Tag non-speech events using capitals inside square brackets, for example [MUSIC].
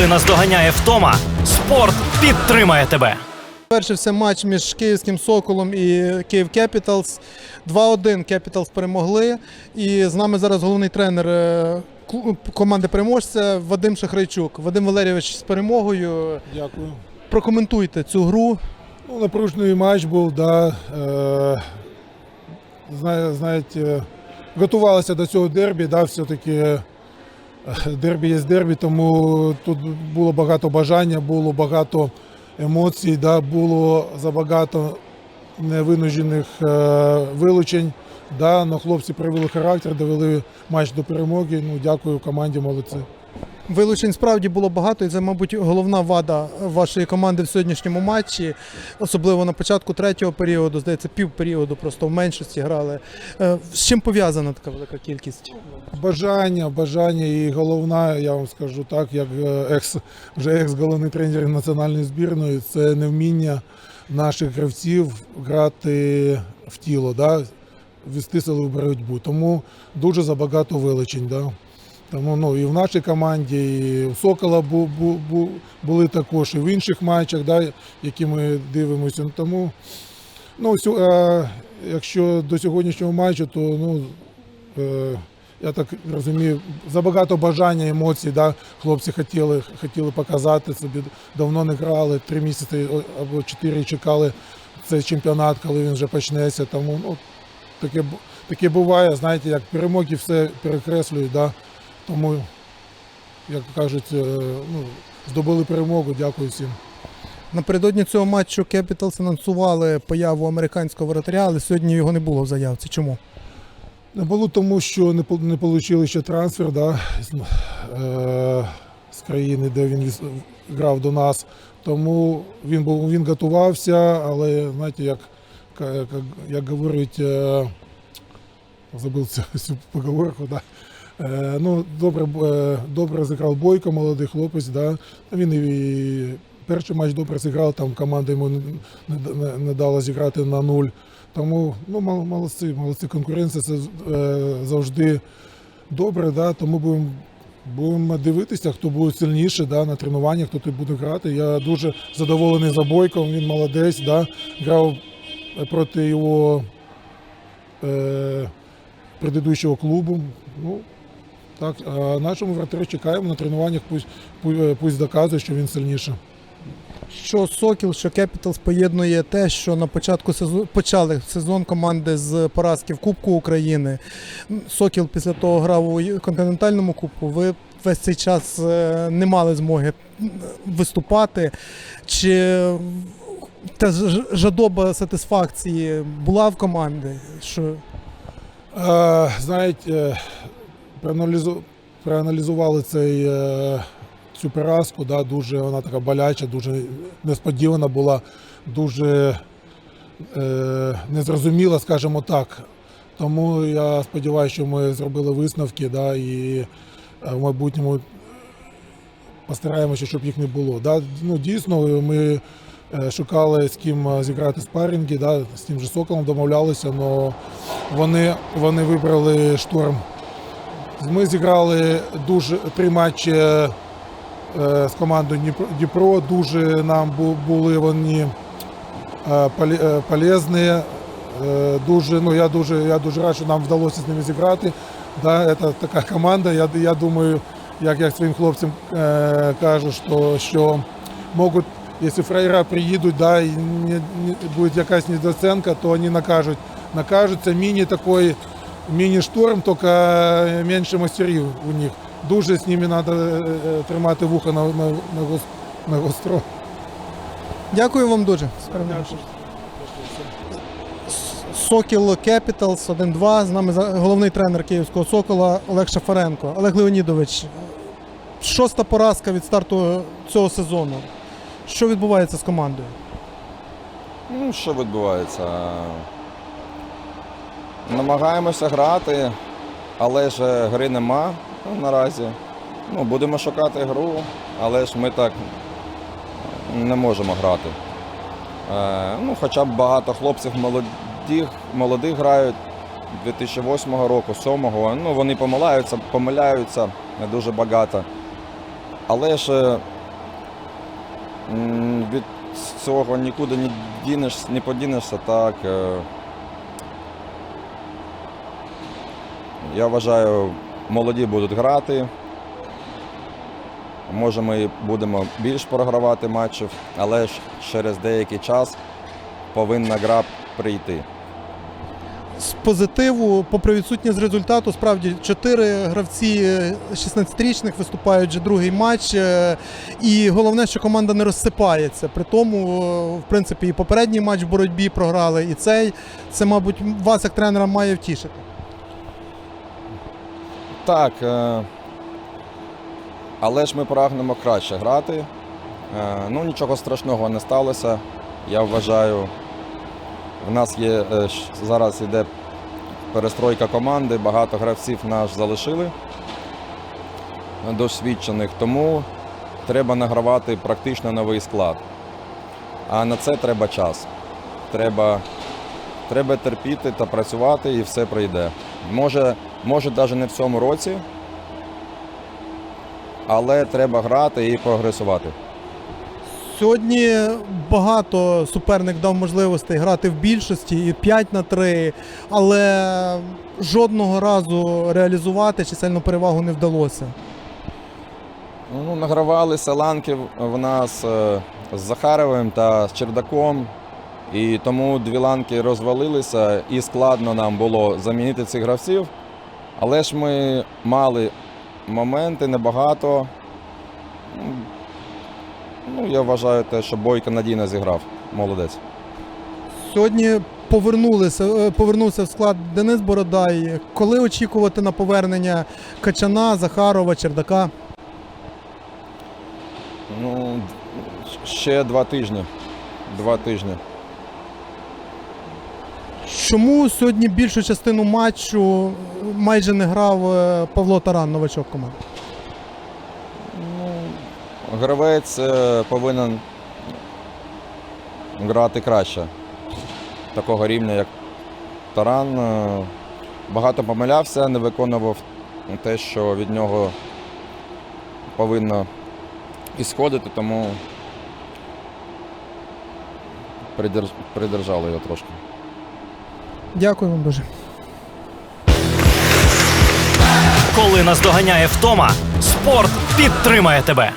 Коли наздоганяє втома, спорт підтримає тебе. Завершився матч між Київським Соколом і Київ Кепіталс. 2-1 Кепіталс перемогли. І з нами зараз головний тренер е, команди переможця Вадим Шахрайчук. Вадим Валерійович з перемогою. Дякую. Прокоментуйте цю гру. Ну, напружений матч був, да. Е, знаєте, готувалися до цього дербі, да, все-таки [LAUGHS] дербі є дербі, тому тут було багато бажання, було багато емоцій, да, було забагато невинужених е, вилучень. Да, но хлопці привели характер, довели матч до перемоги. Ну, дякую команді, молодці. Вилучень справді було багато, і це, мабуть, головна вада вашої команди в сьогоднішньому матчі, особливо на початку третього періоду, здається, пів періоду просто в меншості грали. Е, З чим пов'язана така велика кількість? Бажання, бажання і головна, я вам скажу так, як е, екс, вже екс-головний тренер національної збірної, це невміння наших гравців грати в тіло, да, вести силову боротьбу. Тому дуже забагато вилучень. Да. Тому ну, і в нашій команді, і у Сокола бу, бу, бу, були також, і в інших матчах, да, які ми дивимося. Тому ну, сю- е, якщо до сьогоднішнього матчу, то ну, е, я так розумію, забагато бажання, емоцій, да, хлопці хотіли, хотіли показати собі, давно не грали, три місяці або чотири чекали цей чемпіонат, коли він вже почнеться. Тому ну, таке, таке буває, знаєте, як перемоги все перекреслюють. Да, тому, як кажуть, е, ну, здобули перемогу, дякую всім. Напередодні цього матчу Кепіталс анонсували появу американського воротаря, але сьогодні його не було в заявці. Чому? Не було тому, що не, не отримали ще трансфер да, з, е, з країни, де він грав до нас. Тому він був він готувався, але знаєте, як, як, як говорить, е, забув цю, цю поговорку. Да. Е, ну, добре, е, добре зіграв Бойко, молодий хлопець. Да. Він і перший матч добре зіграв, там команда йому не, не, не, дала зіграти на нуль. Тому ну, молодці, молодці. Конкуренція це е, завжди добре, да? тому будемо будемо дивитися, хто буде сильніше да, на тренуваннях, хто тут буде грати. Я дуже задоволений за Бойком, він молодець, да? грав проти його е, предыдущого клубу. Ну, так, а нашому вратарю чекаємо на тренуваннях, пусть, пусть доказує, що він сильніше. Що Сокіл, що Кепіталс поєднує те, що на початку сезону почали сезон команди з поразки в Кубку України. Сокіл після того грав у континентальному кубку. Ви весь цей час е, не мали змоги виступати. Чи та жадоба сатисфакції була в команді? Що Е, Знаєте, е, проаналізували цей, е, цю поразку, да, дуже вона така боляча, дуже несподівана була, дуже е, незрозуміла, скажімо так. Тому я сподіваюся, що ми зробили висновки да, і е, в майбутньому постараємося, щоб їх не було. Да. Ну, дійсно, ми е, шукали з ким зіграти спарринги, да, з тим же Соколом домовлялися, але вони, вони вибрали шторм. Ми зіграли дуже три матчі е, з командою Дніпро-. Дуже нам бу- були вони е, е, полезні. Е, Дуже, ну, я, дуже, я дуже рад, що нам вдалося з ними зіграти. Да, це така команда. Я, я думаю, як я своїм хлопцям е, кажу, що, що можуть, якщо фрейра приїдуть, да, і не, не, буде якась недооценка, то вони накажуть. Накажуть, це міні такий міні-шторм, тільки менше мастерів у них. Дуже з ними треба тримати вуха на, на, на, на гостро. Дякую вам дуже. Сокіл Кепіталс 1-2. З нами головний тренер Київського Сокола Олег Шафаренко. Олег Леонідович, шоста поразка від старту цього сезону. Що відбувається з командою? Ну, що відбувається? Намагаємося грати, але ж гри нема наразі. Ну, будемо шукати гру, але ж ми так не можемо грати. Е, ну, хоча б багато хлопців молодих, молодих грають 2008 року, 2007-го. Ну, вони помиляються, помиляються дуже багато. Але ж е, від цього нікуди не дінешся, не подінешся, так. Я вважаю, молоді будуть грати. Може, ми будемо більш програвати матчів, але ж через деякий час повинна гра прийти. З позитиву, попри відсутність результату, справді чотири гравці е, 16-річних виступають вже другий матч. е, І головне, що команда не розсипається. При тому, е, в принципі, і попередній матч в боротьбі програли, і цей. Це, мабуть, вас як тренера має втішити. Так, е, але ж ми прагнемо краще грати. Е, Ну, нічого страшного не сталося. Я вважаю, в нас є е, зараз йде перестройка команди, багато гравців наш залишили досвідчених, тому треба награвати практично новий склад. А на це треба час. Треба, треба терпіти та працювати, і все прийде. Може, може навіть не в цьому році, але треба грати і прогресувати. Сьогодні багато суперник дав можливостей грати в більшості і 5 на 3, але жодного разу реалізувати чисельну перевагу не вдалося. Ну, награвалися ланки в- в нас е, з Захаровим та з Чердаком. І тому дві ланки розвалилися, і складно нам було замінити цих гравців. Але ж ми мали моменти небагато. Ну, я вважаю те, що Бойко надійно зіграв. Молодець. Сьогодні повернулися, е, повернувся в склад Денис Бородай. Коли очікувати на повернення Качана, Захарова, Чердака? Ну, ще два тижні. Два тижні. Чому сьогодні більшу частину матчу майже не грав е, Павло Таран, новачок команди? Ну, гравець е, повинен грати краще. Такого рівня, як Таран. Е, Багато помилявся, не виконував те, що від нього повинно ісходити, тому придержали його трошки. Дякую вам дуже. Коли наздоганяє втома, спорт підтримає тебе.